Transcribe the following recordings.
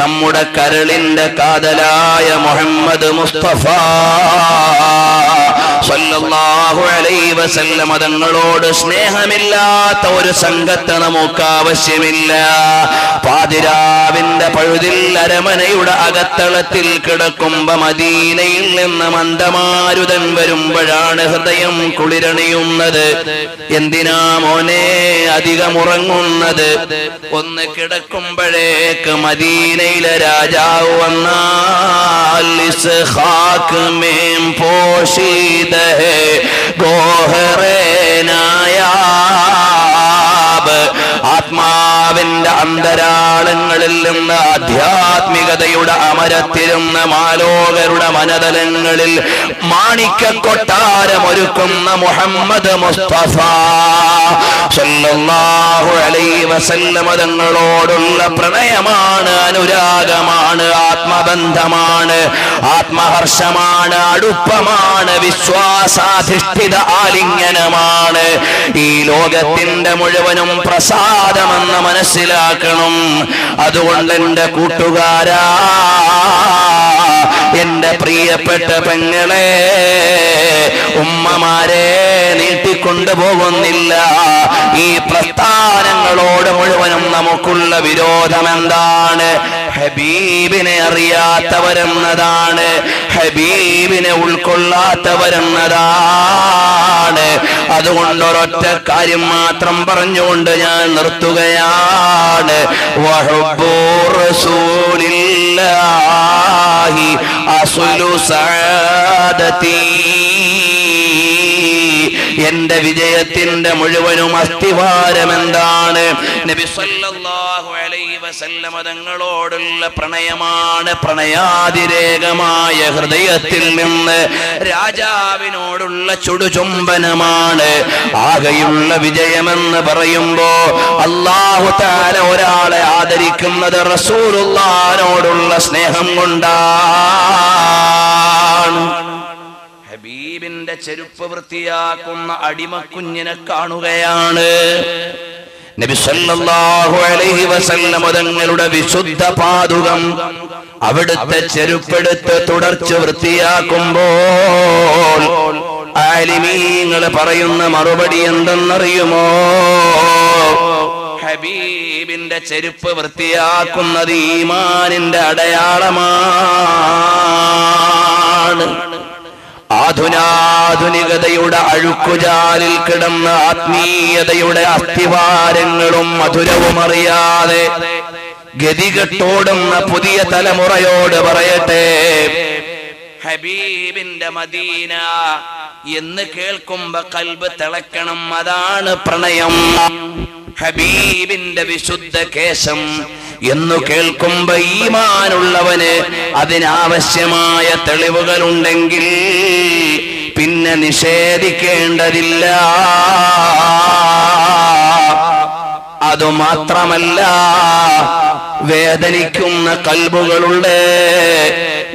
നമ്മുടെ കരളിന്റെ കാതലായ മുഹമ്മദ് മുസ്തഫ. തങ്ങളോട് സ്നേഹമില്ലാത്ത ഒരു സംഘത്തെ നമുക്ക് ആവശ്യമില്ല. പാതിരാവിന്റെ പഴുതിൽ അരമനയുടെ അകത്തളത്തിൽ കിടക്കുമ്പോ മദീനയിൽ നിന്ന് മന്ദമാരുതൻ വരുമ്പോഴാണ് ഹൃദയം കുളിരണിയുന്നത്. എന്തിനാ മോനെ അധികം ഉറങ്ങുന്നത് ഒന്ന് കിടക്കുമ്പോഴേക്ക് മദീനയിലെ രാജാവ് വന്നാൽ പോഷീത ഹേ ഗോഹറേ നായാബ് അന്തരാളങ്ങളിൽ നിന്ന് ആധ്യാത്മികതയുടെ അമരത്തിരുന്ന മാലോകരുടെ മനതലങ്ങളിൽ മാണിക്ക കൊട്ടാരമൊരുക്കുന്ന മുഹമ്മദ് മുസ്തഫ അലൈഹി വസല്ലമ തങ്ങളോടുള്ള പ്രണയമാണ് അനുരാഗമാണ് ആത്മബന്ധമാണ് ആത്മഹർഷമാണ് അടുപ്പമാണ് വിശ്വാസാധിഷ്ഠിത ആലിംഗനമാണ്. ഈ ലോകത്തിന്റെ മുഴുവനും പ്രസാദമെന്ന് മനസ്സിലാക്കണം അതുകൊണ്ട് എന്റെ കൂട്ടുകാരാ എന്റെ പ്രിയപ്പെട്ട പെങ്ങളെ ഉമ്മമാരെ നീട്ടിക്കൊണ്ടു പോകുന്നില്ല. ഈ പ്രസ്ഥാനങ്ങളോട് മുഴുവനും നമുക്കുള്ള വിരോധം എന്താണ് ഹബീബിനെ അറിയാത്തവരെന്നതാണ്. ഹബീബിനെ ഉൾക്കൊള്ളാത്തവരെന്നതാണ്. അതുകൊണ്ട് ഒരൊറ്റ കാര്യം മാത്രം പറഞ്ഞുകൊണ്ട് ഞാൻ നിർത്തുകയാണ്. സഅദതി. എന്റെ വിജയത്തിന്റെ മുഴുവനും അസ്ഥിവാരം എന്താണ് നബി സല്ലല്ലാഹു വസല്ലമ തങ്ങളോടുള്ള പ്രണയമാണ് പ്രണയാതിരേകമായ ഹൃദയത്തിൽ നിന്ന് രാജാവിനോടുള്ള ചുടുചുംബനമാണ്. ആകെയുള്ള വിജയമെന്ന് പറയുമ്പോ അള്ളാഹു താല ഒരാളെ ആദരിക്കുന്നത് റസൂലുള്ളാനോടുള്ള സ്നേഹം കൊണ്ടാണ്. ഹബീബിന്റെ ചെരുപ്പ് വൃത്തിയാക്കുന്ന അടിമക്കുഞ്ഞിനെ കാണുകയാണ്. തങ്ങളുടെ വിശുദ്ധ പാതുകം അവിടുത്തെ ചെരുപ്പെടുത്ത് തുടർച്ച വൃത്തിയാക്കുമ്പോൾ ആലിമീങ്ങൾ പറയുന്ന മറുപടി എന്തെന്നറിയുമോ? ഹബീബിന്റെ ചെരുപ്പ് വൃത്തിയാക്കുന്നത് ഈമാനിന്റെ അടയാളമാണ്. ആധുനാധുനികതയുടെ അഴുക്കുചാലിൽ കിടന്ന ആത്മീയതയുടെ അസ്ഥിവാരങ്ങളും മധുരവും അറിയാതെ ഗതികെട്ടോടുന്ന പുതിയ തലമുറയോട് പറയട്ടെ. ഹബീബിന്റെ മദീന എന്ന് കേൾക്കുമ്പോ കൽബ് തിളക്കണം അതാണ് പ്രണയം. ഹബീബിന്റെ വിശുദ്ധ കേശം എന്നു കേൾക്കുമ്പോ ഈമാനുള്ളവന് അതിനാവശ്യമായ തെളിവുകളുണ്ടെങ്കിൽ പിന്നെ നിഷേധിക്കേണ്ടതില്ല. അതുമാത്രമല്ല വേദനിക്കുന്ന കൽബുകളുണ്ട്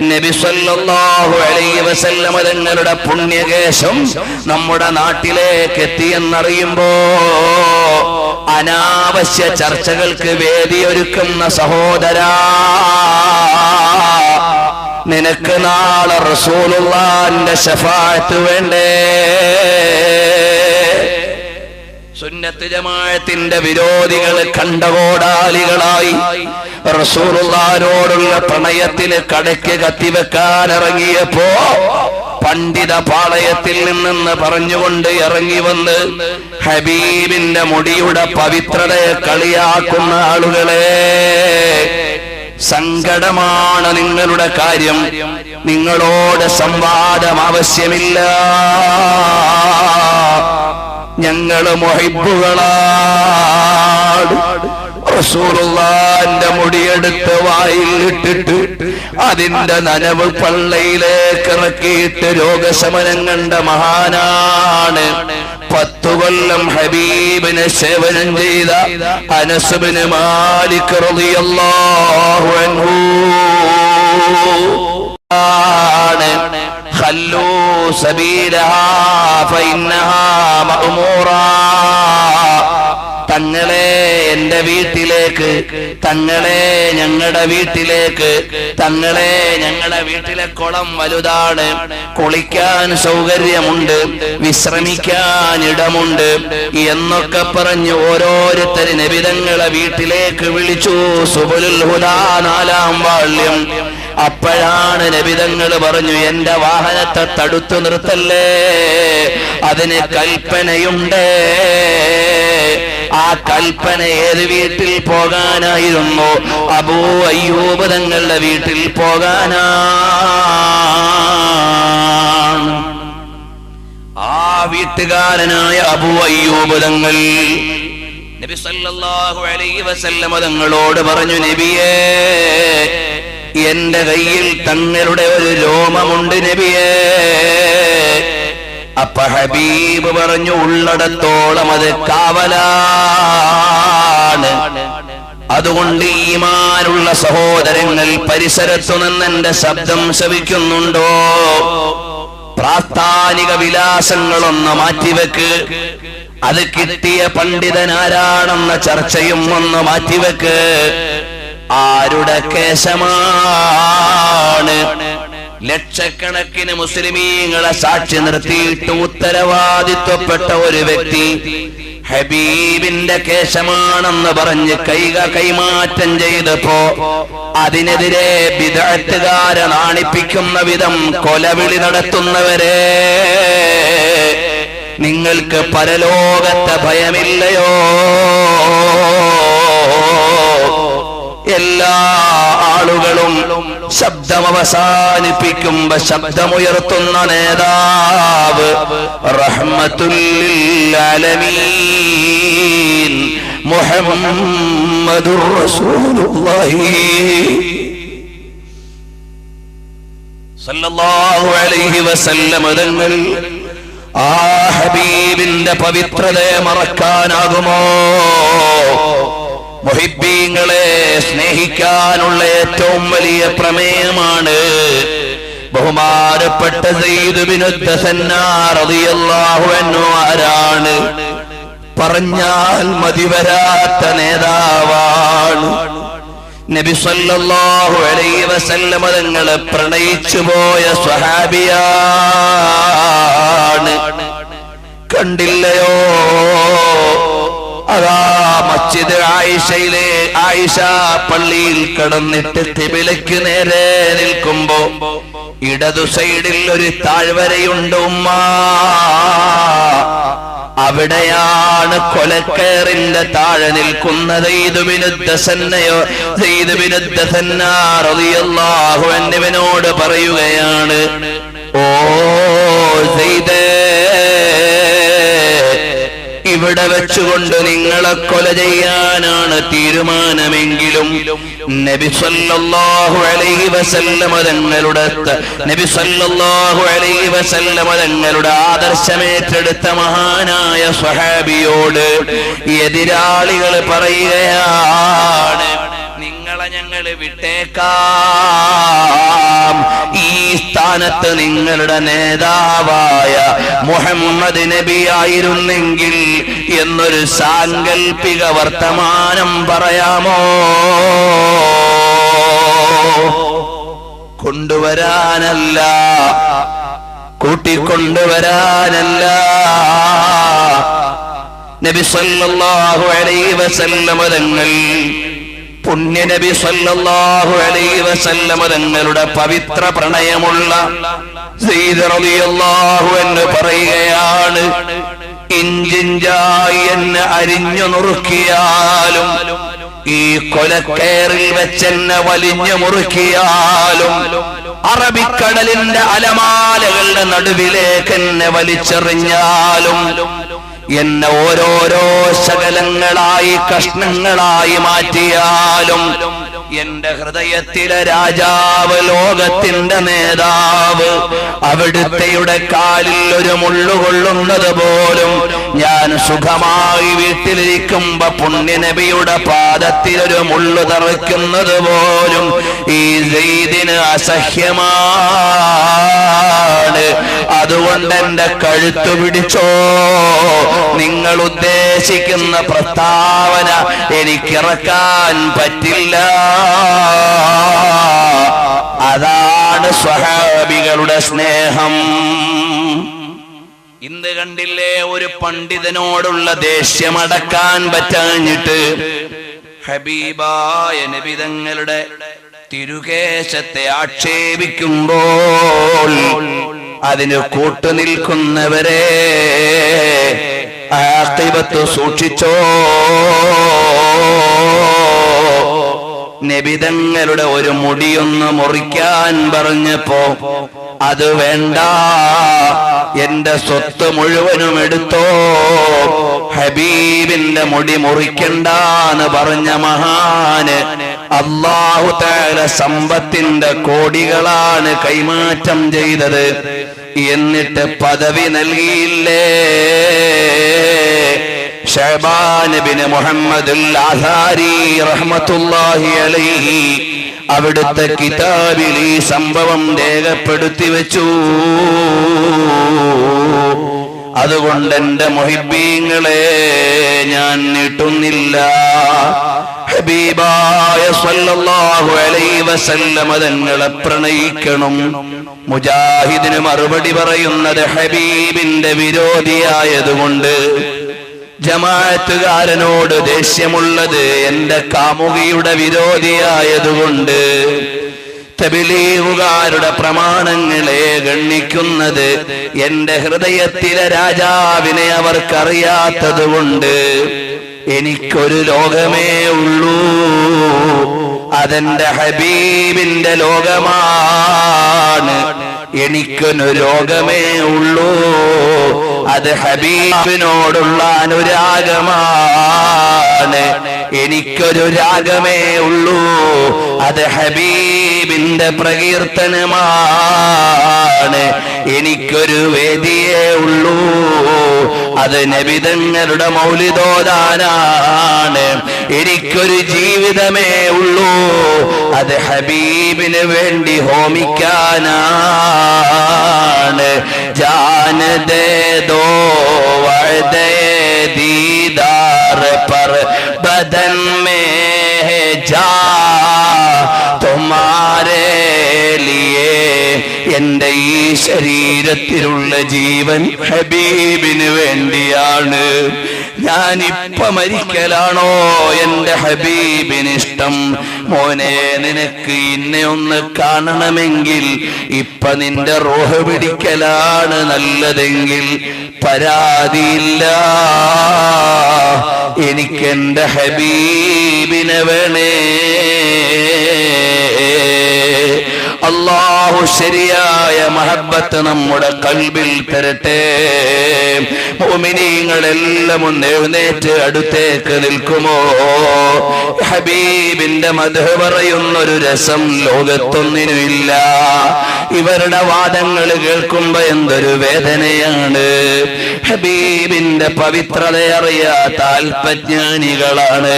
നബി സല്ലല്ലാഹു അലൈഹി വസല്ലമ തങ്ങളുടെ പുണ്യകേശം നമ്മുടെ നാട്ടിലേക്ക് എത്തിയെന്നറിയുമ്പോ അനാവശ്യ ചർച്ചകൾക്ക് വേദിയൊരുക്കുന്ന സഹോദരാ നിനക്ക് നാളെ റസൂലുള്ളാന്റെ ശഫാഅത്ത് വേണ്ടേ? സുന്നത്ത് ജമാഅത്തിന്റെ വിരോധികൾ കണ്ടകോടാലികളായി റസൂലുള്ളാനോടുള്ള പ്രണയത്തിന് കടയ്ക്ക് കത്തിവെക്കാൻ ഇറങ്ങിയപ്പോ പണ്ഡിത പാളയത്തിൽ നിന്നെന്ന് പറഞ്ഞുകൊണ്ട് ഇറങ്ങി വന്ന് ഹബീബിന്റെ മുടിയുടെ പവിത്രതയെ കളിയാക്കുന്ന ആളുകളെ സങ്കടമാണ് നിങ്ങളുടെ കാര്യം. നിങ്ങളോട് സംവാദം ആവശ്യമില്ല. ഞങ്ങൾ മൊഹിബുകളാട് റസൂലുള്ളാന്റെ മുടിയെടുത്ത് വായിൽ ഇട്ടിട്ട് അതിന്റെ നനവ് പള്ളയിലേക്ക് ഇറക്കിയിട്ട് രോഗശമനം കണ്ട മഹാനാണ്. പത്തു കൊല്ലം ഹബീബിനെ സേവനം ചെയ്ത അനസുബിന് മാലിക് റളിയല്ലാഹു അൻഹു ആണ്. ഖല്ലൂ സബീലഹാ فإنها مأمورا. തങ്ങളെ എന്റെ വീട്ടിലേക്ക് തങ്ങളെ ഞങ്ങളുടെ വീട്ടിലേക്ക് തങ്ങളെ ഞങ്ങളുടെ വീട്ടിലെ കുളം വലുതാണ്. കുളിക്കാൻ സൗകര്യമുണ്ട് വിശ്രമിക്കാൻ ഇടമുണ്ട് എന്നൊക്കെ പറഞ്ഞു ഓരോരുത്തരും നബിതങ്ങളെ വീട്ടിലേക്ക് വിളിച്ചു. സുബുലുൽ ഹുദാ നാലാം വാള്യം. അപ്പോഴാണ് നബിതങ്ങൾ പറഞ്ഞു എന്റെ വാഹനത്തെ തടുത്തു നിർത്തല്ലേ? അതിന് കൽപ്പനയുണ്ട്. ആ കൽപ്പന ഏത് വീട്ടിൽ പോകാനായിരുന്നു? അബൂ അയ്യൂബ് തങ്ങളുടെ വീട്ടിൽ പോകാനാണ്. ആ വീട്ടുകാരനായ അബൂ അയ്യൂബ് തങ്ങൾ നബി സല്ലല്ലാഹു അലൈഹി വസല്ലമ തങ്ങളോട് പറഞ്ഞു നബിയേ എന്റെ കയ്യിൽ തങ്ങളുടെ ഒരു രോമമുണ്ട് നബിയേ. അപ്പ ഹബീബ് പറഞ്ഞു ഉള്ളടത്തോളം അത് കാവലാണ്. അതുകൊണ്ട് ഈമാനുള്ള സഹോദരങ്ങൾ പരിസരത്തു നിന്ന് എന്റെ ശബ്ദം ശവിക്കുന്നുണ്ടോ? പ്രാസ്ഥാനിക വിലാസങ്ങളൊന്ന് മാറ്റിവെക്ക്. അത് കിട്ടിയ പണ്ഡിതനാരാണെന്ന ചർച്ചയും ഒന്ന് മാറ്റിവെക്ക്. ആരുടെ കേശമാണ്? ലക്ഷക്കണക്കിന് മുസ്ലിമീങ്ങളെ സാക്ഷി നിർത്തിയിട്ട് ഉത്തരവാദിത്വപ്പെട്ട ഒരു വ്യക്തി ഹബീബിന്റെ കേശമാണെന്ന് പറഞ്ഞ് കൈക കൈമാറ്റം ചെയ്തപ്പോ അതിനെതിരെ വിദഗ്ധകാരെ നാണിപ്പിക്കുന്ന വിധം കൊലവിളി നടത്തുന്നവരെ നിങ്ങൾക്ക് പരലോകത്തെ ഭയമില്ലയോ? എല്ലാ ആളുകളും ശബ്ദം അവസാനിപ്പിക്കുമ്പോ ശബ്ദമുയർത്തുന്ന നേതാവ് റഹ്മത്തുല്ലാലമീൻ മുഹമ്മദുർ റസൂലുള്ളാഹി. സല്ലല്ലാഹു അലൈഹി വസല്ലം തങ്ങൾ ആ ഹബീബിന്റെ പവിത്രതയെ മറക്കാനാകുമോ? മുഹിബീങ്ങളെ സ്നേഹിക്കാനുള്ള ഏറ്റവും വലിയ പ്രമേയമാണ് ബഹുമാനപ്പെട്ട ആരാണ്? പറഞ്ഞാൽ മതിവരാത്ത നേതാവാണ്. നബി സല്ലല്ലാഹു അലൈഹി വസല്ലമ തങ്ങളെ പ്രണയിച്ചു പോയ സ്വഹാബിയാണ്. കണ്ടില്ലയോ? അതാ മസ്ജിദ് ആയിഷയിലെ ആയിഷ പള്ളിയിൽ കടന്നിട്ട് തിബിലയ്ക്ക് നേരെ നിൽക്കുമ്പോ ഇടതു സൈഡിൽ ഒരു താഴ്വരയുണ്ട് ഉമ്മ. അവിടെയാണ് കൊലക്കയറിന്റെ താഴെ നിൽക്കുന്നത് എന്നിവനോട് പറയുകയാണ് ഓ സെയ്ദേ ഇവിടെ വെച്ചുകൊണ്ട് നിങ്ങളെ കൊല ചെയ്യാനാണ് തീരുമാനമെങ്കിലും നബി സല്ലല്ലാഹു അലൈഹി വസല്ലമ തങ്ങളുടെ നബി സല്ലല്ലാഹു അലൈഹി വസല്ലമ തങ്ങളുടെ ആദർശമേറ്റെടുത്ത മഹാനായ സ്വഹാബിയോട് എതിരാളികൾ പറയുകയാണ് നിങ്ങളെ ഞങ്ങൾ വിട്ടേക്കാം. ഈ സ്ഥാനത്ത് നിങ്ങളുടെ നേതാവായ മുഹമ്മദ് നബി ആയിരുന്നെങ്കിൽ എന്നൊരു സാങ്കൽപ്പിക വർത്തമാനം പറയാമോ? കൊണ്ടുവരാനല്ല കൂട്ടിക്കൊണ്ടുവരാനല്ല. നബി സല്ലല്ലാഹു അലൈഹി വസല്ലമ തങ്ങൾ പുണ്യ നബി സല്ലല്ലാഹു അലൈഹി വസല്ലമ തങ്ങളുടെ പവിത്ര പ്രണയമുള്ള സയ്യിദ് റളിയല്ലാഹു എന്ന് പറയുകയാണ്. ഇഞ്ചിഞ്ചായി എന്നെ അരിഞ്ഞു നുറുക്കിയാലും ഈ കൊലക്കയറിൽ വെച്ചെന്നെ വലിഞ്ഞു മുറുക്കിയാലും അറബിക്കടലിന്റെ അലമാലകളുടെ നടുവിലേക്ക് എന്നെ വലിച്ചെറിഞ്ഞാലും എന്നെ ഓരോരോ ശകലങ്ങളായി കഷ്ണങ്ങളായി മാറ്റിയാലും എന്റെ ഹൃദയത്തിലെ രാജാവ് ലോകത്തിന്റെ നേതാവ്. അവിടുത്തെയുടെ കാലിൽ ഒരു മുള്ളുകൊള്ളുന്നത് പോലും ഞാൻ സുഖമായി വീട്ടിലിരിക്കുമ്പോ പുണ്യനബിയുടെ പാദത്തിൽ ഒരു മുള്ളു തറയ്ക്കുന്നത് പോലും ഈ സെയ്ദിന് അസഹ്യമാണ്. അതുകൊണ്ട് എന്റെ കഴുത്തു പിടിച്ചോ. നിങ്ങൾ ഉദ്ദേശിക്കുന്ന പ്രസ്താവന എനിക്കിറക്കാൻ പറ്റില്ല. അതാണ് സ്വഹാബികളുടെ സ്നേഹം. ഇന്ന് കണ്ടില്ലേ ഒരു പണ്ഡിതനോടുള്ള ദേഷ്യമടക്കാൻ പറ്റാഞ്ഞിട്ട് ഹബീബായ നബിതങ്ങളുടെ തിരുകേശത്തെ ആക്ഷേപിക്കുമ്പോൾ അതിന് കൂട്ടുനിൽക്കുന്നവരെ ആസ്തിപത്ത് സൂക്ഷിച്ചോ. നബിതങ്ങളുടെ ഒരു മുടിയൊന്ന് മുറിക്കാൻ പറഞ്ഞപ്പോ അത് വേണ്ട. എന്റെ സ്വത്ത് മുഴുവനും എടുത്തോ. ഹബീബിന്റെ മുടി മുറിക്കണ്ടെന്ന് പറഞ്ഞ മഹാന് അള്ളാഹു താല സമ്പത്തിന്റെ കോടികളാണ് കൈമാറ്റം ചെയ്തത്. എന്നിട്ട് പദവി നൽകിയില്ലേ? ഷഹബാനബിന് മുഹമ്മദുൽ ആസാരി റഹ്മത്തുല്ലാഹി അലൈഹി അവിടുത്തെ കിതാബിൽ ഈ സംഭവം രേഖപ്പെടുത്തി വെച്ചു. അതുകൊണ്ട് എന്റെ മൊഹിബീങ്ങളെ ഞാൻ നീട്ടുന്നില്ല. ഹബീബായ സല്ലല്ലാഹു അലൈഹി വസല്ലമ തങ്ങളെ പ്രണയിക്കണം. മുജാഹിദിന് മറുപടി പറയുന്നത് ഹബീബിന്റെ വിരോധിയായതുകൊണ്ട് ജമാഅത്തുകാരനോട് ദേഷ്യമുള്ളത് എന്റെ കാമുകിയുടെ വിരോധിയായതുകൊണ്ട് തബിലീവുകാരുടെ പ്രമാണങ്ങളെ ഗണ്ണിക്കുന്നത് എന്റെ ഹൃദയത്തിലെ രാജാവിനെ അവർക്കറിയാത്തതുകൊണ്ട് എനിക്കൊരു ലോകമേ ഉള്ളൂ. അതെന്റെ ഹബീബിന്റെ ലോകമാണ്. എനിക്കൊരു ലോകമേ ഉള്ളൂ. അത് ഹബീബിനോടുള്ള അനുരാഗമാണ്. എനിക്കൊരു രാഗമേ ഉള്ളൂ. അത് ഹബീബിന്റെ പ്രകീർത്തനമാണ്. എനിക്കൊരു വേദിയേ ഉള്ളൂ. അത് നബിതങ്ങളുടെ മൗലിതോദാനാണ് എനിക്കൊരു ജീവിതമേ ഉള്ളൂ. അത് ഹബീബിന് വേണ്ടി ഹോമിക്കാനാണ്. ജാനദേദോ ദോ ദീദാർ പർ ബദൻ മേ ജാ തുമാരെ ലിയേ എന്റെ ഈ ശരീരത്തിലുള്ള ജീവൻ ഹബീബിന് വേണ്ടിയാണ്. ഞാനിപ്പ മരിക്കലാണോ എന്റെ ഹബീബിന് ഇഷ്ടം മോനെ നിനക്ക് ഇന്നെ ഒന്ന് കാണണമെങ്കിൽ ഇപ്പൊ നിന്റെ റോഹ പിടിക്കലാണ് നല്ലതെങ്കിൽ പരാതിയില്ല. എനിക്ക് എന്റെ ഹബീബിനെ വേണേ. അള്ളാഹു ശരിയായ മഹബത്ത് നമ്മുടെ കൽബിൽ തരട്ടെ. മോമിനീങ്ങളെല്ലാം ഒന്ന് എഴുന്നേറ്റ് അടുത്തേക്ക് നിൽക്കുമോ? ഹബീബിന്റെ മധു പറയുന്നൊരു രസം ലോകത്തൊന്നിനുമില്ല ഇവരുടെ വാദങ്ങൾ കേൾക്കുമ്പോ എന്തൊരു വേദനയാണ്. ഹബീബിന്റെ പവിത്രത അറിയാത്ത അല്പജ്ഞാനികളാണ്.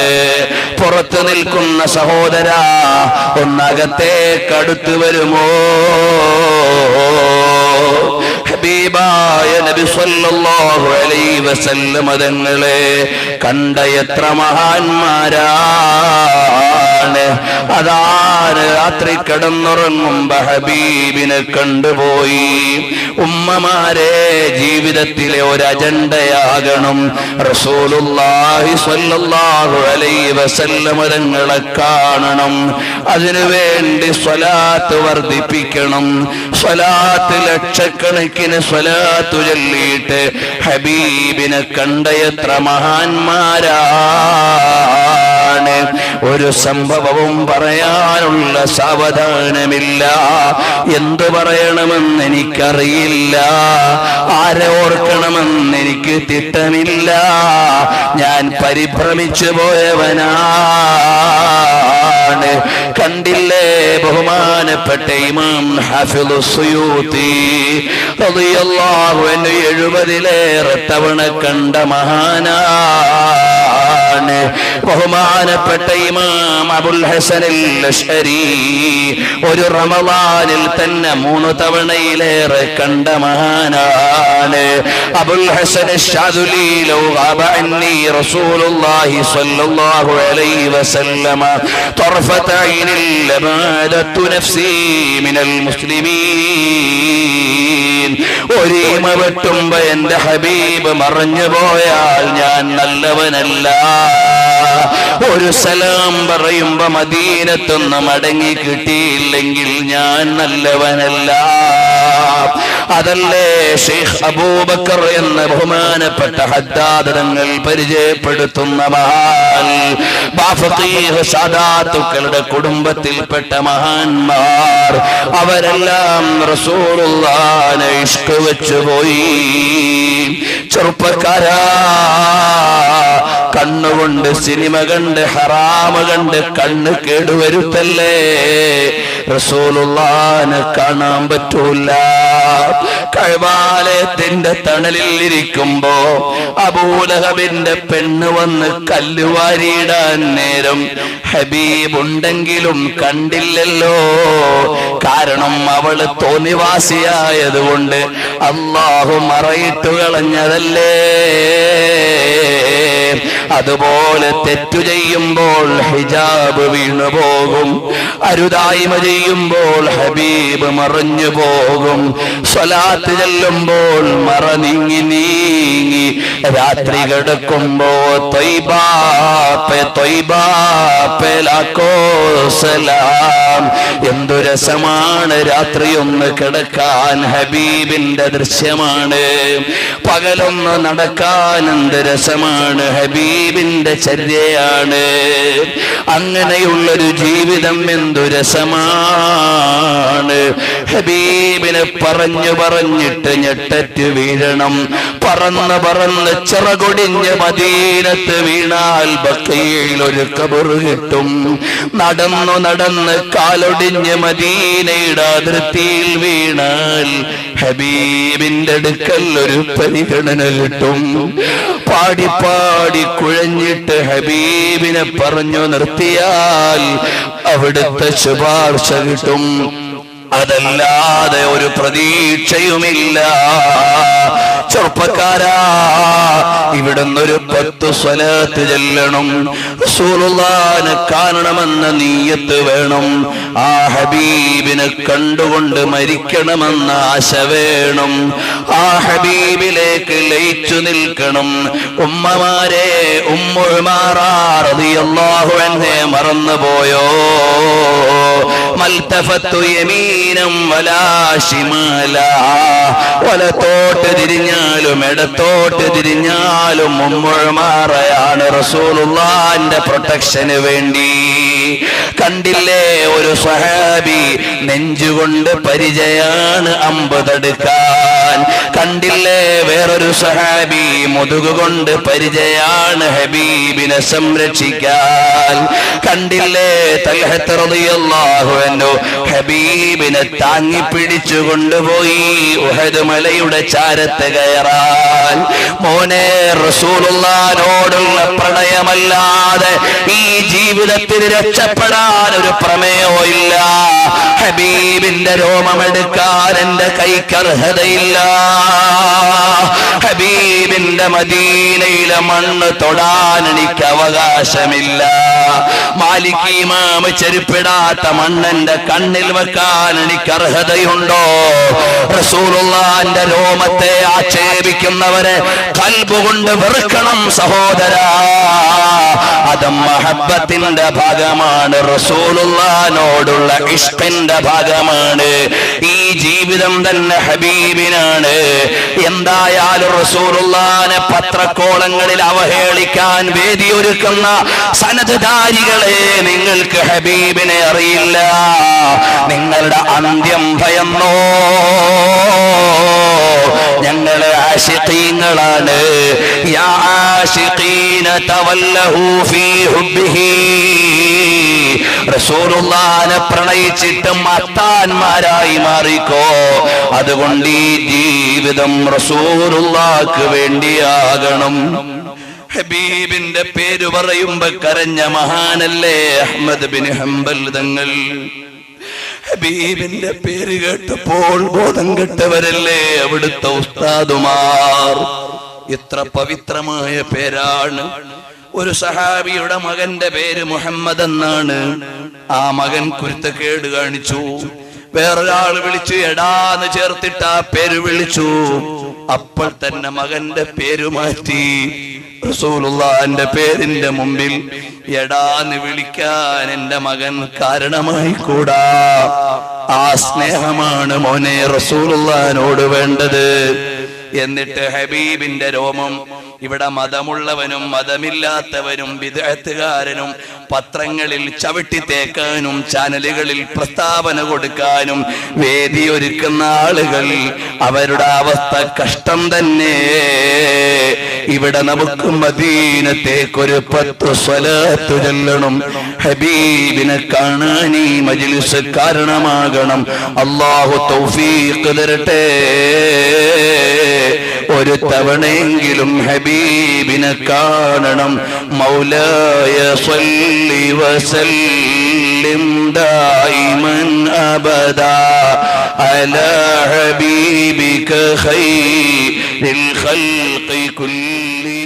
പുറത്തു നിൽക്കുന്ന സഹോദര ഒന്നകത്തേക്ക് അടുത്തു more. ഹബീബായ നബി സല്ലല്ലാഹു അലൈഹി വസല്ലം തങ്ങളെ കണ്ട എത്ര മഹാന്മാരാണ്. അതാണ് രാത്രി കിടന്നുറങ്ങുമ്പോ ബഹബീബിനെ കണ്ടുപോയി. ഉമ്മമാരെ ജീവിതത്തിലെ ഒരു അജണ്ടയാകണം. റസൂലുള്ളാഹി സ്വല്ലല്ലാഹു അലൈഹി വസല്ലം തങ്ങളെ കാണണം. അതിനുവേണ്ടി സ്വലാത്ത് വർദ്ധിപ്പിക്കണം. സ്വലാത്ത് ലക്ഷക്കണക്കിന് സ്വലാത്തു ചൊല്ലിയിട്ട് ഹബീബിനെ കണ്ട എത്ര മഹാന്മാരാണ്. ഒരു സംഭവവും പറയാനുള്ള സാവധാനമില്ല. എന്തു പറയണമെന്ന് എനിക്കറിയില്ല. ആരെ ഓർക്കണമെന്ന് എനിക്ക് തിട്ടമില്ല. ഞാൻ പരിഭ്രമിച്ചു പോയവനാണ്. കണ്ടില്ലേ ബഹുമാനപ്പെട്ട ഇമാം ഹഫിദ് റളിയല്ലാഹു അൻഹു എഴുപതിലേറെ തവണ കണ്ട മഹാനാണ് മഹാനാണ് ബഹുമാനപ്പെട്ട ഇമാം അബുൽ ഹസൻ അഷ്അരി ഒരു റമദാനിൽ തന്നെ മൂന്ന് തവണയിലേറെ കണ്ട മഹാനാണ് അബുൽ ഹസൻ الشاذلي لو غاب عني رسول الله صلى الله عليه وسلم طرفة عين لمادت نفسي من المسلمين ഒരീമ വെട്ടുമ്പോ എന്റെ ഹബീബ് മറഞ്ഞു പോയാൽ ഞാൻ നല്ലവനല്ല. ഒരു സലാം പറയുമ്പോ മദീനത്തൊന്നും അടങ്ങി കിട്ടിയില്ലെങ്കിൽ ഞാൻ നല്ലവനല്ല. അതല്ലേ ഷെയ്ഖ് അബൂബക്കർ എന്ന ബഹുമാനപ്പെട്ട ഹദ്ദാദങ്ങൾ പരിചയപ്പെടുത്തുന്ന സാദാത്തുക്കളുടെ കുടുംബത്തിൽപ്പെട്ട മഹാന്മാർ. അവരെല്ലാം റസൂറുള്ള വെച്ചുപോയി വെച്ചു പോയി. ചെറുപ്പക്കാരാ. കണ്ണുകൊണ്ട് സിനിമ കണ്ട് ഹറാമ കണ്ട് കണ്ണ് കേടുവരുത്തല്ലേ? റസൂലുള്ളാനെ കാണാൻ പറ്റൂല. കഴിവാലയത്തിന്റെ തണലിൽ ഇരിക്കുമ്പോ അബൂലഹബിന്റെ പെണ്ണ് വന്ന് കല്ലുവാരിയിടാൻ നേരം ഹബീബ് ഉണ്ടെങ്കിലും കണ്ടില്ലല്ലോ. കാരണം അവൾ തോന്നിവാസിയായതുകൊണ്ട് അള്ളാഹു മറയിട്ടു കളഞ്ഞതല്ലേ അതുപോലെ തെറ്റു ചെയ്യുമ്പോൾ ഹിജാബ് വീണു പോകും. അരുതായ്മ ചെയ്യുമ്പോൾ ഹബീബ് മറഞ്ഞു പോകും. സ്വലാത്ത് ചെല്ലുമ്പോൾ മറ നീങ്ങി നീങ്ങി രാത്രി കിടക്കുമ്പോ തൊയ്ബാപ്പെ സലാം. എന്തു രസമാണ് രാത്രി ഒന്ന് കിടക്കാൻ ഹബീബിന്റെ ദൃശ്യമാണ്. പകലൊന്ന് നടക്കാൻ എന്ത് രസമാണ് ഹബീബിന്റെ ചര്യയാണ്. അങ്ങനെയുള്ളൊരു ജീവിതം എന്തു രസമാണ്. ഹബീബിനെ പറഞ്ഞു പറഞ്ഞിട്ട് ഞെട്ടറ്റ് വീഴണം. പറന്ന് പറന്ന് ചിറകൊടിഞ്ഞ് മദീനത്ത് വീണാൽ ബക്കയിൽ ഒരു കബറ് കിട്ടും. നടന്നു നടന്ന് കാലൊടിഞ്ഞ് മദീനയുടെ അതിർത്തിയിൽ വീണാൽ ഹബീബിന്റെ അടുക്കൽ ഒരു പരിഗണന കിട്ടും. പാടി പാടി കുഴഞ്ഞിട്ട് ഹബീബിനെ പറഞ്ഞു നിർത്തിയാൽ അവിടുത്തെ ശുപാർശ കിട്ടും. അതല്ലാതെ ഒരു പ്രതീക്ഷയുമില്ല. ചെറുപ്പക്കാരാ. ഇവിടുന്നൊരു പത്ത് സ്വലത്ത് ചെല്ലണം. റസൂലുള്ളാനെ കാണണമെന്ന നീയത്ത് വേണം. ആ ഹബീബിനെ കണ്ടുകൊണ്ട് മരിക്കണമെന്ന ആശ വേണം. ആ ഹബീബിലേക്ക് ലയിച്ചു നിൽക്കണം. ഉമ്മമാരെ ഉമ്മുമാറാറിയല്ലാഹു എന്നെ മറന്നുപോയോ? മൽത്തഫത്തു യമീനം വലാ വലത്തോട്ട് തിരിഞ്ഞാലും ഇടത്തോട്ട് തിരിഞ്ഞാലും മുമ്മുഴമാറയാണ് റസൂലുള്ളാന്റെ പ്രൊട്ടക്ഷന് വേണ്ടി. കണ്ടില്ലേ ഒരു സഹാബി നെഞ്ചുകൊണ്ട് പരിചയാണ് അമ്പതെടുക്കാൻ കണ്ടില്ലേ വേറൊരു സഹാബി മുതുകുകൊണ്ട് പരിചയാണ് ഹബീബിനെ സംരക്ഷിക്കാൻ. കണ്ടില്ലേ തലഹത്തറിയാഹുവനോ ഹബീബിനെ താങ്ങി പിടിച്ചു കൊണ്ടുപോയി ഉഹദ് മലയുടെ ചാരത്ത് കയറാൻ. മോനെ റസൂലുള്ളാനോടുള്ള പ്രണയമല്ലാതെ ഈ ജീവിതത്തിൽ രക്ഷപ്പെടാൻ ഒരു പ്രമേയോ ഇല്ല. ഹബീബിന്റെ രോമമെടുക്കാൻ എന്റെ കൈക്കർഹതയില്ല ഹബീബിന്റെ മദീനയിലെ മണ്ണ് തൊടാൻ എനിക്ക് അവകാശമില്ല. മാലിക് ഇമാമ് ചെരുപ്പിടാത്ത മണ്ണെന്റെ കണ്ണിൽ വെക്കാൻ എനിക്ക് അർഹതയുണ്ടോ? റസൂലുള്ളാന്റെ രോമത്തെ ആക്ഷേപിക്കുന്നവരെ കൽബുകൊണ്ട് വെറുക്കണം സഹോദര. അത് മഹബത്തിന്റെ ഭാഗമാണ് റസൂലുള്ളാനോടുള്ള ഇഷ്ടന്റെ ഭാഗമാണ് ഈ ജീവിതം തന്നെ ഹബീബിനാണ്. എന്തായാലും റസൂലുള്ളാനെ പത്രക്കോളങ്ങളിൽ അവഹേളിക്കാൻ വേദിയൊരുക്കുന്ന സനദ്ധാരികളെ നിങ്ങൾക്ക് ഹബീബിനെ അറിയില്ല. നിങ്ങളുടെ അന്ത്യം ഭയന്നോ? ഞങ്ങൾ ആശിഖീങ്ങളാണ്. യാ ആശിഖീന തവല്ലഹു ഫീ ഹുബ്ബിഹി. റസൂലുള്ളാനെ പ്രണയിച്ചിട്ട് മത്താന്മാരായി മാറിക്കോ. അതുകൊണ്ട് ഈ ജീവിതം റസൂലുള്ളാക്ക് വേണ്ടിയാകണം. ഹബീബിന്റെ പേര് പറയുമ്പോ കരഞ്ഞ മഹാനല്ലേ അഹമ്മദ് ബിൻ ഹംബൽ തങ്ങൾ. ഹബീബിന്റെ പേര് കേട്ടപ്പോൾ ബോധം കെട്ടവരല്ലേ അവിടുത്തെ ഉസ്താദുമാർ. എത്ര പവിത്രമായ പേരാണ്. ഒരു സഹാബിയുടെ മകന്റെ പേര് മുഹമ്മദ് എന്നാണ്. ആ മകൻ കുരുത്തക്കേട് കാണിച്ചു. വേറൊരാൾ വിളിച്ചു എടാന്ന് ചേർത്തിട്ട് ആ പേര് വിളിച്ചു. അപ്പോൾ തന്നെ മകന്റെ പേര് മാറ്റി. റസൂലുള്ളാന്റെ പേരിന്റെ മുമ്പിൽ എടാന്ന് വിളിക്കാൻ എന്റെ മകൻ കാരണമായി കൂടാ ആ സ്നേഹമാണ് മോനെ റസൂലുള്ളാനോട് വേണ്ടത്. എന്നിട്ട് ഹബീബിന്റെ രോമം. ഇവിടെ മതമുള്ളവനും മതമില്ലാത്തവനും വിദഗ്ധകാരനും പത്രങ്ങളിൽ ചവിട്ടിത്തേക്കാനും ചാനലുകളിൽ പ്രസ്താവന കൊടുക്കാനും വേദിയൊരുക്കുന്ന ആളുകൾ അവരുടെ അവസ്ഥ കഷ്ടം തന്നെ. ഇവിടെ നമുക്ക് മദീനത്തേക്കൊരു പത്ത് സ്വലാത്ത് ചൊല്ലണം. ഹബീബിനെ കാണാൻ ഈ മജിലിസ് കാരണമാകണം. അള്ളാഹു തൗഫീഖ് തരട്ടെ. ഒരു തവണയെങ്കിലും ഹബീബിനെ കാണണം. മൗലായ സ്വല്ലി വസല്ലിം. وسلم دائما أبدا. على حبيبك خير للخلق كلهم